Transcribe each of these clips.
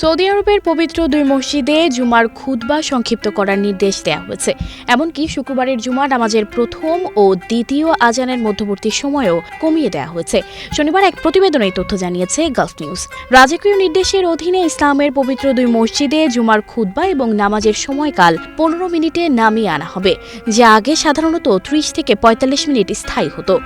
Saudi আরবের পবিত্র দুই মসজিদে জুমার খুতবা সংক্ষিপ্ত করার নির্দেশ দেওয়া হয়েছে। এমনকি শুক্রবারের জুমা নামাজের প্রথম ও দ্বিতীয় আজানের মধ্যবর্তী সময়ও কমিয়ে দেওয়া হয়েছে। শনিবার এক প্রতিবেদনে তথ্য জানিয়েছে গালফ নিউজ। রাজকীয় নির্দেশের অধীনে ইসলামের পবিত্র দুই মসজিদে জুমার খুতবা এবং নামাজের সময়কাল পনেরো মিনিটে নামিয়ে আনা হবে, যা আগে সাধারণত ত্রিশ থেকে পঁয়তাল্লিশ মিনিট স্থায়ী হতো।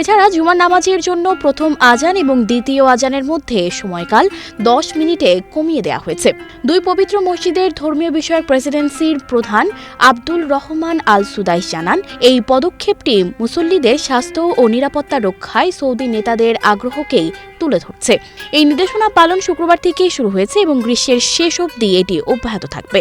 এছাড়া জুমার নামাজের জন্য প্রথম আজান এবং দ্বিতীয় আজানের মধ্যে সময়কাল দশ মিনিটে কমিয়ে দেওয়া হয়েছে। দুই পবিত্র মসজিদের ধর্মীয় বিষয়ক প্রেসিডেন্সির প্রধান আব্দুল রহমান আল সুদাইস জানান, এই পদক্ষেপটি মুসল্লিদের স্বাস্থ্য ও নিরাপত্তা রক্ষায় সৌদি নেতাদের আগ্রহকেই তুলে ধরছে। এই নির্দেশনা পালন শুক্রবার থেকেই শুরু হয়েছে এবং গ্রীষ্মের শেষ অবধি এটি অব্যাহত থাকবে।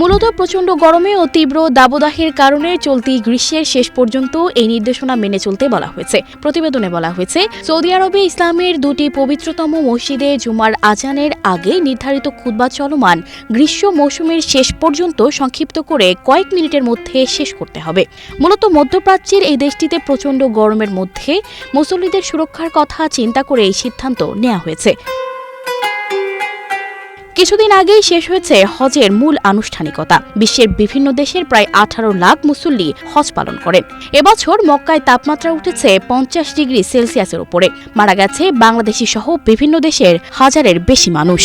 মূলত প্রচণ্ড গরমে ও তীব্র দাবদাহের কারণে চলতি গ্রীষ্মের শেষ পর্যন্ত এই নির্দেশনা মেনে চলতে বলা হয়েছে। প্রতিবেদনে বলা হয়েছে, সৌদি আরবে ইসলামের দুটি পবিত্রতম মসজিদে জুমার আজানের আগে নির্ধারিত খুতবা চলমান গ্রীষ্ম মৌসুমের শেষ পর্যন্ত সংক্ষিপ্ত করে কয়েক মিনিটের মধ্যে শেষ করতে হবে। মূলত মধ্যপ্রাচ্যের এই দেশটিতে প্রচণ্ড গরমের মধ্যে মুসল্লিদের সুরক্ষার কথা চিন্তা করে এই সিদ্ধান্ত নেওয়া হয়েছে। কিছুদিন আগেই শেষ হয়েছে হজের মূল আনুষ্ঠানিকতা। বিশ্বের বিভিন্ন দেশের প্রায় আঠারো লাখ মুসল্লি হজ পালন করেন এবছর মক্কায় তাপমাত্রা উঠেছে পঞ্চাশ ডিগ্রি সেলসিয়াসের উপরে। মারা গেছে বাংলাদেশি সহ বিভিন্ন দেশের হাজারের বেশি মানুষ।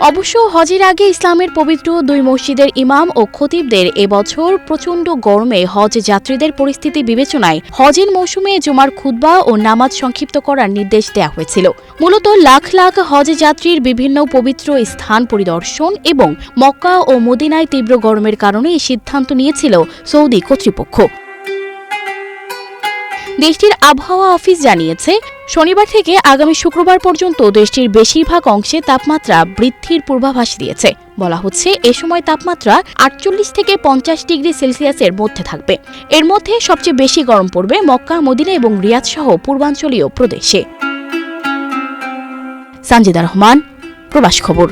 অবশ্য হজের আগে ইসলামের পবিত্র দুই মসজিদের ইমাম ও খতিবদের এবছর প্রচণ্ড গরমে হজ যাত্রীদের পরিস্থিতি বিবেচনায় হজের মৌসুমে জুমার খুতবা ও নামাজ সংক্ষিপ্ত করার নির্দেশ দেওয়া হয়েছিল। মূলত লাখ লাখ হজ যাত্রীর বিভিন্ন পবিত্র স্থান পরিদর্শন এবং মক্কা ও মদিনায় তীব্র গরমের কারণে এই সিদ্ধান্ত নিয়েছিল সৌদি কর্তৃপক্ষ। দেশটির আবহাওয়া অফিস জানিয়েছে, শনিবার থেকে আগামী শুক্রবার পর্যন্ত দেশটির বেশিরভাগ অংশে তাপমাত্রা বৃদ্ধির পূর্বাভাস দিয়েছে। বলা হচ্ছে, এ সময় তাপমাত্রা আটচল্লিশ থেকে পঞ্চাশ ডিগ্রি সেলসিয়াসের মধ্যে থাকবে। এর মধ্যে সবচেয়ে বেশি গরম পড়বে মক্কা, মদিনা এবং রিয়াদ সহ পূর্বাঞ্চলীয় প্রদেশে। সানজিদা রহমান, প্রবাস খবর।